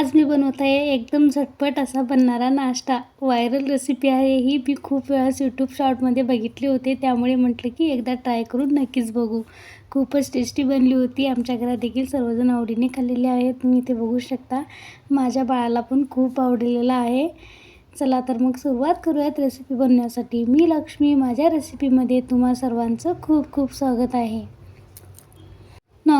आज मी बनवत आहे एकदम झटपट असा बनणारा नाश्ता. व्हायरल रेसिपी आहे. ही मी खूप वेळास यूट्यूब शॉर्टमध्ये बघितली होते. त्यामुळे म्हटलं की एकदा ट्राय करून नक्कीच बघू. खूपच टेस्टी बनली होती. आमच्या घरात देखील सर्वजण आवडीने खाल्लेले आहेत. तुम्ही इथे बघू शकता. माझ्या बाळाला पण खूप आवडलेलं आहे. चला तर मग सुरुवात करूयात रेसिपी बनवण्यासाठी. मी लक्ष्मी माझ्या रेसिपीमध्ये तुम्हा सर्वांचं खूप खूप स्वागत आहे.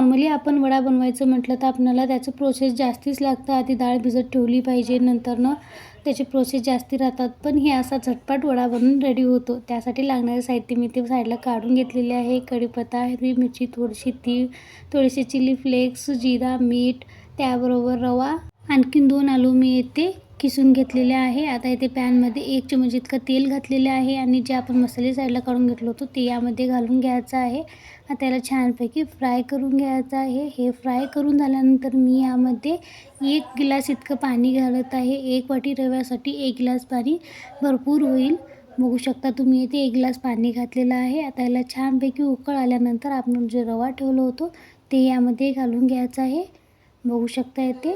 नॉर्मली आपण वडा बनवायचं म्हटलं तर आपल्याला त्याचं प्रोसेस जास्तीच लागतं. आधी डाळ भिजत ठेवली पाहिजे नंतरनं त्याचे प्रोसेस जास्ती राहतात. पण हे असा झटपट वडा बनून रेडी होतो. त्यासाठी लागणारे साहित्य मी ते साईडला काढून घेतलेले आहे. कढीपत्ता हिरवी मिरची थोडीशी तीळ थोडीशी चिली फ्लेक्स जिरा मीठ त्याबरोबर रवा आणखीन दोन आलू मी येते किसून घेतलेले आहे. आता इथे पॅनमध्ये एक चमच इतकं तेल घातलेलं आहे आणि जे आपण मसाले साईडला काढून घेतलो होतो ते यामध्ये घालून घ्यायचं आहे. त्याला छानपैकी फ्राय करून घ्यायचं आहे. हे फ्राय करून झाल्यानंतर मी यामध्ये एक गिलास इतकं पाणी घालत आहे. एक वाटी रव्यासाठी एक गिलास पाणी भरपूर होईल. बघू शकता तुम्ही इथे एक ग्लास पाणी घातलेलं आहे. आता याला छानपैकी उकळ आल्यानंतर आपण जे रवा ठेवलं होतो ते यामध्ये घालून घ्यायचं आहे. बघू शकता येते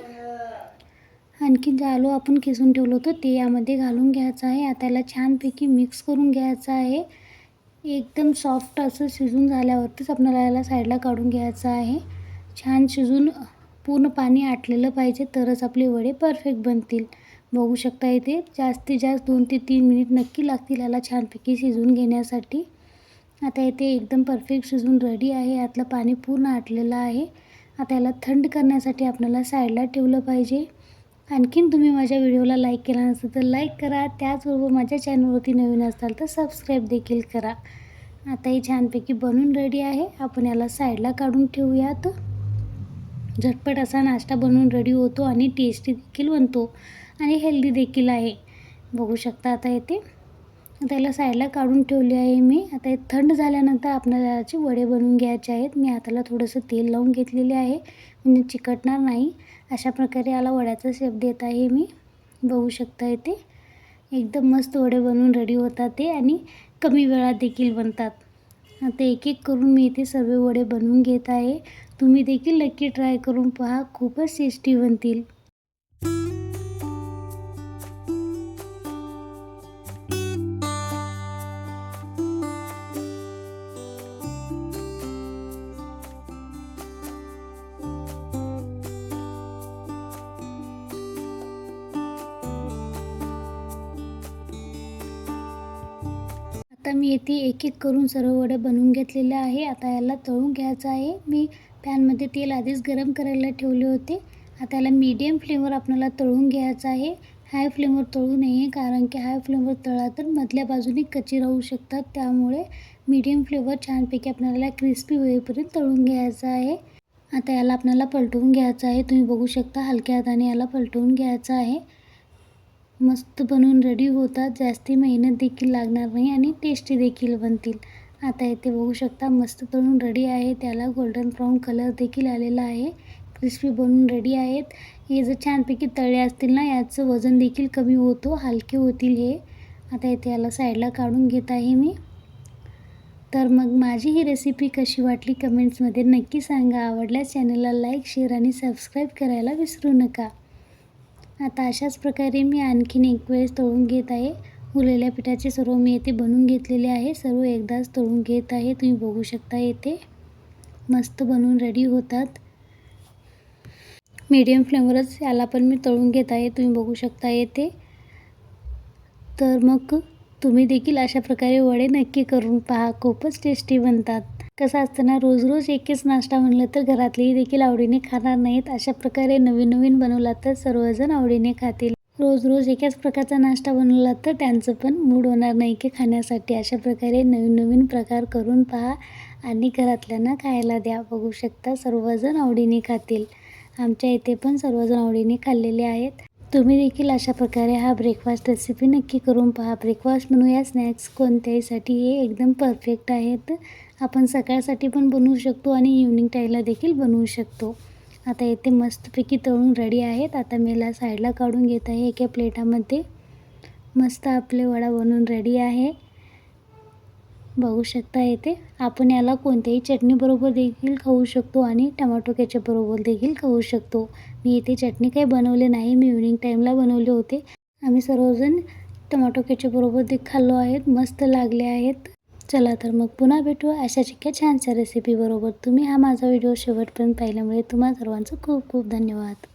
आणखीन जे आलू आपण खिसून ठेवलं होतं ते यामध्ये घालून घ्यायचं आहे. आता याला छानपैकी मिक्स करून घ्यायचं आहे. एकदम सॉफ्ट असं शिजून झाल्यावरतीच आपल्याला याला साईडला काढून घ्यायचं आहे. छान शिजून पूर्ण पाणी आटलेलं पाहिजे तरच आपले वडे परफेक्ट बनतील. बघू शकता इथे जास्तीत जास्त दोन ते तीन मिनिट नक्की लागतील याला छानपैकी शिजून घेण्यासाठी. आता इथे एकदम परफेक्ट शिजून रेडी आहे. यातलं पाणी पूर्ण आटलेलं आहे. आता याला थंड करण्यासाठी आपल्याला साईडला ठेवलं पाहिजे. आणखीन तुम्ही माझ्या व्हिडिओला लाईक केला नसेल तर लाईक करा. त्याचबरोबर माझ्या चॅनलवरती नवीन असाल तर सबस्क्राईब देखील करा. आता ही छानपैकी बनून रेडी आहे. आपण याला साईडला काढून ठेवूयात. झटपट असा नाश्ता बनवून रेडी होतो आणि टेस्टी देखील बनतो. आणि हेल्दी देखील आहे. बघू शकता आता येते. त्याला साईडला काढून ठेवली आहे मी. आता हे थंड झाल्यानंतर आपल्याला याचे वडे बनवून घ्यायचे आहेत. मी हाताला थोडंसं तेल लावून घेतलेले आहे. म्हणजे चिकटणार नाही. अशा प्रकारे याला वड्याचा शेप देत आहे मी. बघू शकता इथे. एकदम मस्त वडे बनवून रेडी होतात ते आणि कमी वेळात देखील बनतात. आता एक एक करून मी इथे सर्व वडे बनवून घेत आहे. तुम्ही देखील नक्की ट्राय करून पहा. खूपच टेस्टी बनतील. आता मी येथे एक एक करून सर्व वडे बनवून घेतलेले आहे. आता याला तळून घ्यायचं आहे. मी पॅनमध्ये तेल आधीच गरम करायला ठेवले होते. आता याला मीडियम फ्लेमवर आपल्याला तळून घ्यायचं आहे. हाय फ्लेमवर तळू नये कारण की हाय फ्लेमवर तळा तर मधल्या बाजूने कच्ची राहू शकतात. त्यामुळे मीडियम फ्लेवर छानपैकी आपल्याला क्रिस्पी होईपर्यंत तळून घ्यायचं आहे. आता याला आपल्याला पलटवून घ्यायचं आहे. तुम्ही बघू शकता हलक्या हाताने याला पलटवून घ्यायचं आहे. मस्त बनवून रेडी होतात. जास्ती मेहनत देखील लागणार नाही आणि टेस्टी देखील बनतील. आता इथे बघू शकता मस्त बनून रेडी आहे. त्याला गोल्डन ब्राऊन कलर देखील आलेला आहे. क्रिस्पी बनवून रेडी आहेत. हे जर छानपैकी तळे असतील ना याचं वजन देखील कमी होतो हलके होतील हे. आता इथे याला साईडला काढून घेत आहे मी. तर मग माझी ही रेसिपी कशी वाटली कमेंट्समध्ये नक्की सांगा. आवडल्यास चॅनलला लाईक शेअर आणि सबस्क्राईब करायला विसरू नका. आता अशाच प्रकारे मी आणखीन एक वेळेस तळून घेत आहे. उरलेल्या पिठाचे सर्व मी येथे बनवून घेतलेले आहे. सर्व एकदाच तळून घेत आहे. तुम्ही बघू शकता येथे. मस्त बनवून रेडी होतात. मीडियम फ्लेमवरच याला पण मी तळून घेत आहे. तुम्ही बघू शकता येते तर मग तुम्ही देखील अशा प्रकारे वडे नक्की करून पहा. खूपच टेस्टी बनतात. कसं असतं ना रोज रोज एकच नाश्ता म्हणलं तर घरातलेही देखील आवडीने खाणार नाहीत. अशा प्रकारे नवीन नवीन बनवला तर सर्वजण आवडीने खातील. रोज रोज एकाच प्रकारचा नाश्ता बनवला तर त्यांचं पण मूड होणार नाही की खाण्यासाठी. अशा प्रकारे नवीन नवीन प्रकार करून पहा आणि घरातल्यांना खायला द्या. बघू शकता सर्वजण आवडीने खातील. आमच्या इथे पण सर्वजण आवडीने खाल्लेले आहेत. तुम्ही देखील अशा प्रकारे हा ब्रेकफास्ट रेसिपी नक्की करून पहा. ब्रेकफास्ट म्हणूया या स्नॅक्स कोणत्याहीसाठी हे एकदम परफेक्ट आहेत. आपण सकाळसाठी पण बनवू शकतो आणि इव्हनिंग टाईमला देखील बनवू शकतो. आता इथे मस्तपैकी तळून रेडी आहेत. आता मी याला साईडला काढून घेत आहे. एका प्लेटामध्ये मस्त आपले वडा बनवून रेडी आहे. बघू शकता येते. आपण याला कोणत्याही चटणीबरोबर देखील खाऊ शकतो आणि टमाटो केचपबरोबर देखील खाऊ शकतो. मी इथे चटणी काही बनवले नाही मी इव्हनिंग टाईमला बनवले होते. आम्ही सर्वजण टोमॅटो केचपबरोबर ते खाल्लो आहेत मस्त लागले आहेत. चला तर मग पुन्हा भेटू. अशा एका छानशा रेसिपीबरोबर तुम्ही हा माझा व्हिडिओ शेवटपर्यंत पाहिल्यामुळे तुम्हा सर्वांचं खूप खूप धन्यवाद.